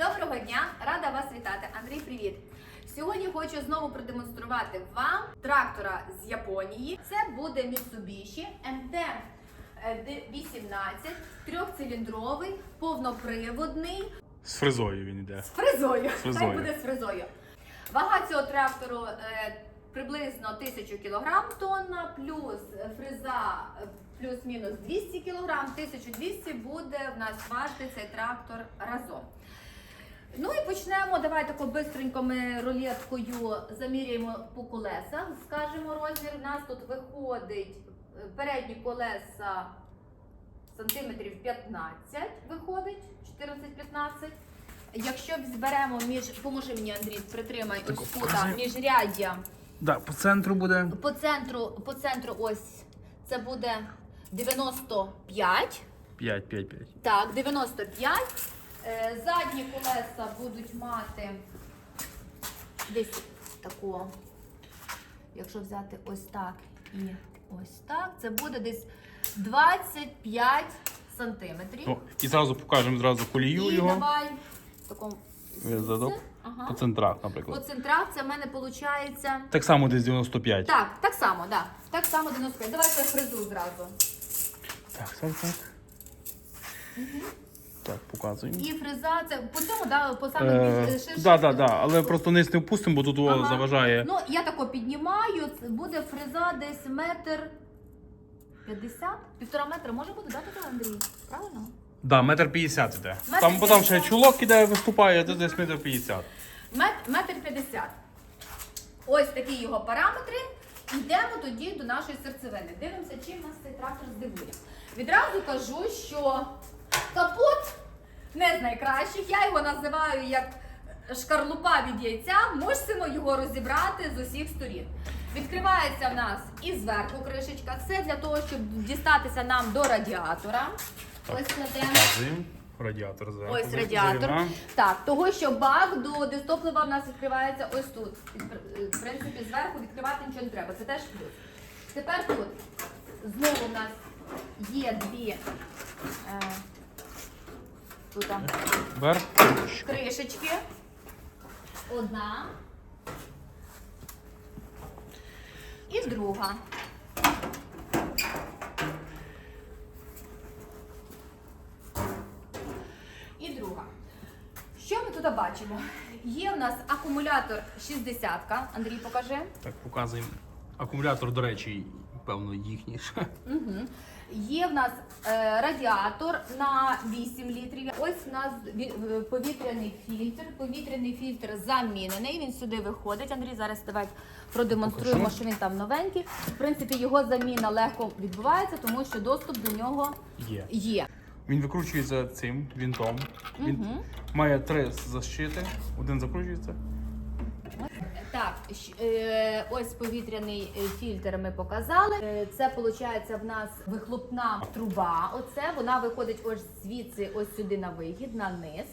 Доброго дня, рада вас вітати. Андрій, привіт. Сьогодні хочу знову продемонструвати вам трактора з Японії. Це буде Mitsubishi MT 18, трьохциліндровий, повноприводний З фрезою він йде. з фрезою. фрезою. Хай буде з фрезою. Вага цього трактору е, приблизно 1000 кг тонна, плюс фреза е, плюс-мінус 200 кг, 1200 буде в нас важити цей трактор разом. Ну і почнемо. Давай тако бистренько ми рулеткою заміряємо по колесах. Скажемо розмір. У нас тут виходить е, передні колеса сантиметрів 15 виходить, 14-15. Якщо зберемо між, поможи мені, Андрій, притримай Так, ось тут, покажи. міжряддя. Да, по центру буде. По центру, по центру ось це буде 95. 5, 5, 5. Так, 95. Е, задні колеса будуть мати десь тако. Якщо взяти ось так і ось так, це буде десь 25 сантиметрів. Ну, і зразу покажемо зразу колію і його. давай в такому Задок. Ага. По центрах, По наприклад. центрах це в мене виходить. Так само десь 95. Так, так само, да. Так само 95. Давайте я фрезу зразу. Так, так, так. Так, показуємо. І фреза, це по цьому, да, по самим Е, більш ширшим. да, да, да. Але просто низ не впустимо, бо тут Ага. заважає. Ну, я тако піднімаю, це буде фреза десь метр 50? Півтора метра може бути, да, Андрій? Правильно? Да, метр 50 іде. Метр Там, бо там ще 50. чулок іде, виступає, то десь метр 50. Мет, метр 50. Ось такі його параметри. Йдемо тоді до нашої серцевини. Дивимося, чим нас цей трактор здивує. Відразу кажу, що капот не з найкращих. Я його називаю як шкарлупа від яйця. Мусимо його розібрати з усіх сторін. Відкривається в нас і зверху кришечка. Це для того, щоб дістатися нам до радіатора. Ось кладемо. Радіатор зверху. Ось радіатор. Так, того, що бак до дистоплива в нас відкривається ось тут. В принципі, зверху відкривати нічого не треба. Це теж плюс. Тепер тут знову в нас є дві е, тут там Вверх. кришечки. Одна. І друга. І друга. Що ми тут бачимо? Є в нас акумулятор 60-ка. Андрій, покажи. Так, показуємо. Акумулятор, до речі, певно, їхній. Угу. Є в нас е, радіатор на 8 літрів. Ось у нас ві- повітряний фільтр. Повітряний фільтр замінений. Він сюди виходить. Андрій, зараз давай продемонструємо, Покажи. що він там новенький. В принципі, його заміна легко відбувається, тому що доступ до нього Є. є. Він викручується цим вінтом. Він має три защити. Один закручується. Так, е, ось повітряний е, фільтр ми показали. Е, Це виходить в нас вихлопна труба. Оце вона виходить ось звідси, ось сюди на вихід, на низ.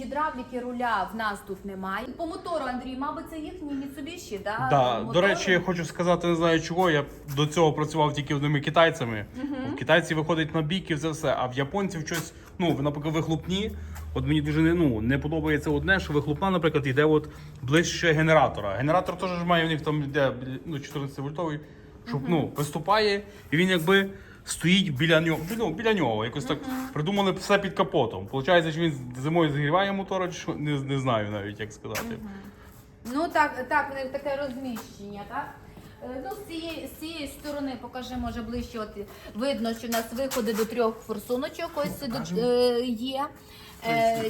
Гідравліки руля в нас тут немає. По мотору, Андрій, мабуть, це їхні Mitsubishi, да? Да, до речі, я хочу сказати, не знаю чого. Я до цього працював тільки одними китайцями. В китайці виходить на бік і все все, а в японців щось, ну, наприклад, вихлопні. От мені дуже не, ну, не подобається одне, що вихлопна, наприклад, йде от ближче генератора. Генератор теж має в них там йде ну, 14 вольтовий, щоб ну, виступає, і він якби стоїть біля нього. Ну, біля нього. Якось так придумали все під капотом. Получається, що він зимою зігріває мотор, чи що не, не знаю навіть як сказати. Ну так, так, в них таке розміщення, так? Е, Ну, з цієї, з цієї сторони покажи, може ближче. От видно, що в нас виходи до трьох форсуночок ось до, е, є. Е,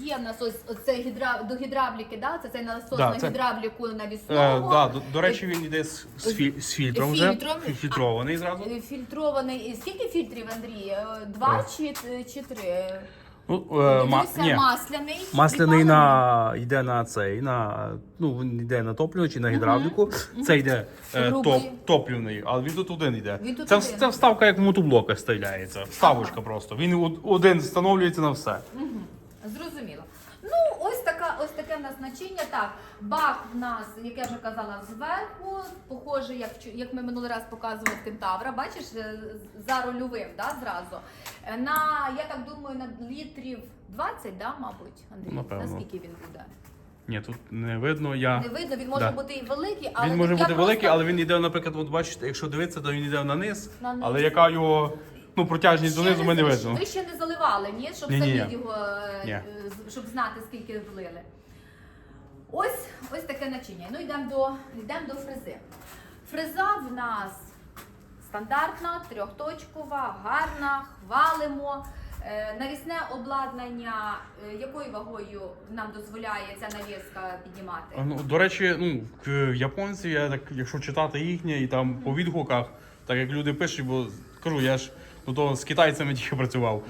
є насос, нас оце гідра, до гідравліки, да? це цей насос Да, на це- гідравліку Е, навісного. да, до, до речі, він йде з, з, фі- з фільтром вже. Фільтром. Фільтрований зразу. Е, Фільтрований. Скільки фільтрів, Андрій? Е, Два чи, чи три? Ну, е, ма, Дивися, ні. масляний. Масляний на йде на цей, на ну він йде на топлювач чи на гідравліку. Це йде е, Грубий. топ, топлівний, але він тут один йде. Він тут це, один. це вставка як в мотоблока стріляється. Вставочка просто. Він од- один встановлюється на все. Зрозуміло. Ну, ось така, ось начиння. Так, бак в нас, як я вже казала, зверху, похоже, як, як ми минулий раз показували кентавра. Бачиш, е, за рульовим, да, зразу. Е, На, я так думаю, на літрів 20, да, мабуть, Андрій? Напевно. Наскільки він буде? Ні, тут не видно. Я... Не видно, він може Да. бути і великий, але Він може бути просто- великий, але він йде, наприклад, от бачите, якщо дивитися, то він йде на низ, На низ. але яка його ну, протяжність Ще донизу ми не видно. Ви ще не заливали, ні? Щоб Ні-ні-ні. самі його, е, Ні. е, щоб знати, скільки влили. Ось, ось таке начиння. Ну йдемо до, йдемо до фрези. Фреза в нас стандартна, трьохточкова, гарна, хвалимо. Е, Навісне обладнання, е, якою вагою нам дозволяє ця навіска піднімати? Ну, до речі, ну, к- японці, я так, якщо читати їхнє і там по відгуках, так як люди пишуть, бо кажу, я ж ну, то з китайцями тільки працював.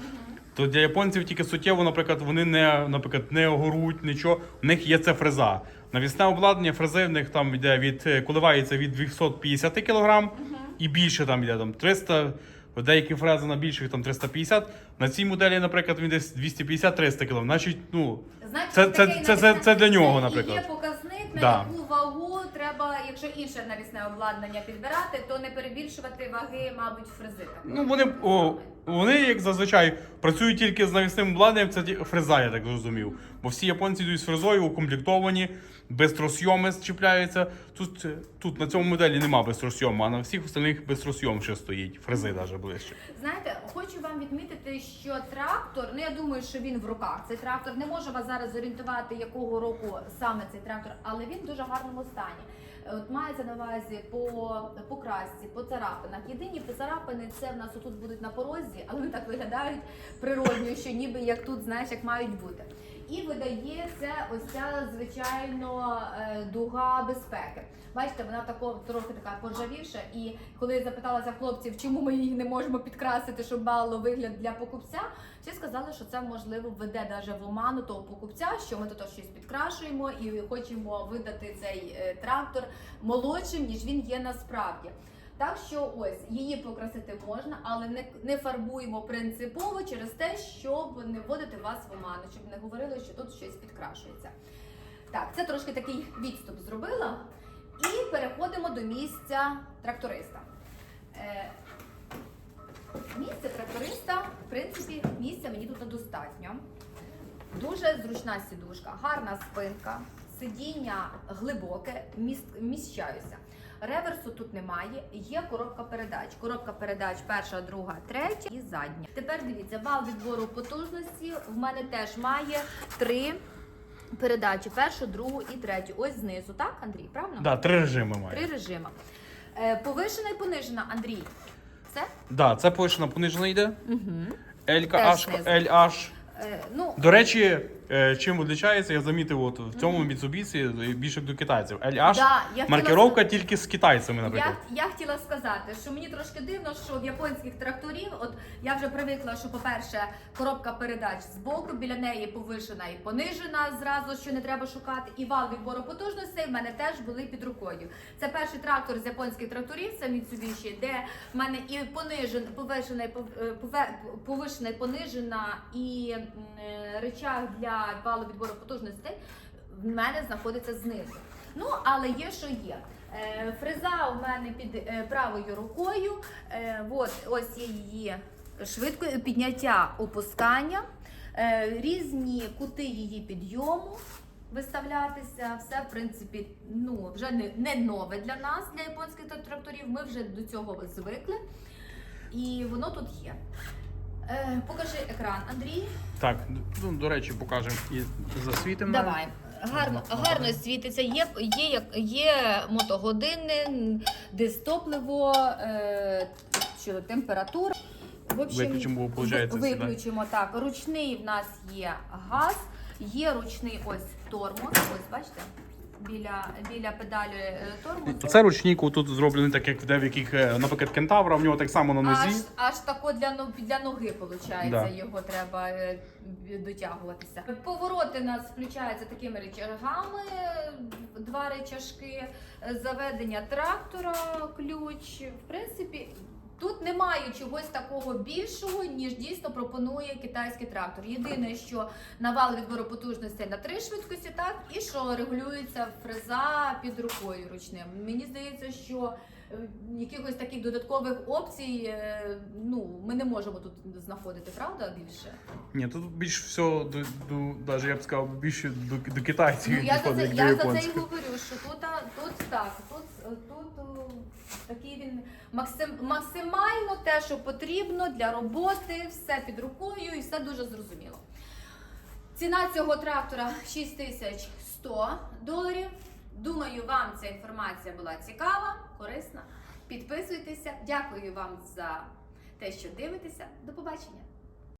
То для японців тільки суттєво, наприклад, вони не, наприклад, не огоруть, нічого. У них є це фреза. Навісне обладнання фрези в них там йде від е, коливається від 250 кг і більше там йде там 300, деякі фрези на більших там 350. На цій моделі, наприклад, він десь 250-300 кг. Значить, ну, Значить, Це- це- це- це- це для нього, наприклад. Є показник, на Да. яку вагу треба, якщо інше навісне обладнання підбирати, то не перебільшувати ваги, мабуть, фрези. Ну, вони, о, вони, як зазвичай, працюють тільки з навісним обладнанням, це фреза, я так зрозумів. Бо всі японці йдуть з фрезою, укомплектовані, безтросйоми чіпляються. Тут, е, тут на цьому моделі нема безтросйому, а на всіх остальних безтросйом ще стоїть. Фрези навіть ближче. Знаєте, хочу вам відмітити, що трактор, ну я думаю, що він в руках. Цей трактор не можу вас зараз зорієнтувати, якого року саме цей трактор, але він в дуже гарному стані. От мається на увазі по, по красці, по царапинах. Єдині по царапини це в нас отут будуть на порозі, але так виглядають природньо, що ніби як тут, знаєш, як мають бути. І видає це ось ця звичайно е, дуга безпеки. Бачите, вона тако трохи така поржавіша. І коли я запиталася хлопців, чому ми її не можемо підкрасити, щоб мало вигляд для покупця, всі сказали, що це можливо веде навіть в оману того покупця, що ми тут щось підкрашуємо і хочемо видати цей е, трактор молодшим, ніж він є насправді. Так що ось її покрасити можна, але не, не фарбуємо принципово через те, щоб не вводити вас в оману, щоб не говорили, що тут щось підкрашується. Так, це трошки такий відступ зробила. І переходимо до місця тракториста. Е, місце тракториста, в принципі, місця мені тут достатньо. Дуже зручна сідушка, гарна спинка, сидіння глибоке, міст, вміщаюся. Реверсу тут немає, є коробка передач. Коробка передач перша, друга, третя і задня. Тепер дивіться, вал відбору потужності в мене теж має три передачі: першу, другу і третю. Ось знизу, так, Андрій? Правильно? Да, три режими має. Три режими. Е, повишена і понижена, Андрій. Все? Да, це повишена понижена йде. Угу. L, Теж H, знизу. LH. Е, ну, До речі, чим відрізняється, я замітив, от в цьому Mitsubishi більше до китайців. LH да, я хотіла маркировка тільки з китайцями, наприклад. Я, я хотіла сказати, що мені трошки дивно, що в японських тракторів, от я вже привикла, що, по-перше, коробка передач збоку, біля неї повишена і понижена зразу, що не треба шукати. І вал відбору потужностей в мене теж були під рукою. Це перший трактор з японських тракторів, це Mitsubishi, де в мене і понижен, повишена, е, повишена понижена, і е, речах для валу відбору потужностей в мене знаходиться знизу. Ну, але є, що є. Е, Фреза у мене під е, правою рукою. Е, От, ось є її швидко підняття опускання, різні кути її підйому виставлятися. Все, в принципі, ну, вже не, не нове для нас, для японських тракторів. Ми вже до цього звикли. І воно тут є. Е, покажи екран, Андрій. Так, ну, до речі, покажемо і засвітимо. Давай. Гарно, гарно світиться. Є, є, як- є мотогодини, дистопливо, е, що, температура. В общем, Виключимо, бо, получається, ви- сюди. Виключимо так. Ручний в нас є газ, є ручний ось тормоз. Ось бачите, біля, біля педалі е, тормозу. Це ручник тут зроблений так, як в деяких, е, наприклад, кентавра, в нього так само на нозі. аж тако для, но- для ноги, виходить, Да. його треба е, дотягуватися. Повороти у нас включаються такими речагами, два речашки, заведення трактора, ключ. В принципі, тут немає чогось такого більшого, ніж дійсно пропонує китайський трактор. Єдине, що навал відбору потужностей на три швидкості, так, і що регулюється фреза під рукою ручним. Мені здається, що е, якихось таких додаткових опцій, е, ну ми не можемо тут знаходити, правда? Більше. Ні, тут більш всього до, до навіть я б сказав, більше до, до китайців Ну, я за це, я за це і говорю, що тут, тут так, тут, тут о, такий він максим, максимально те, що потрібно для роботи, все під рукою і все дуже зрозуміло. Ціна цього трактора 6100 доларів. Думаю, вам ця інформація була цікава, корисна. Підписуйтеся. Дякую вам за те, що дивитеся. До побачення.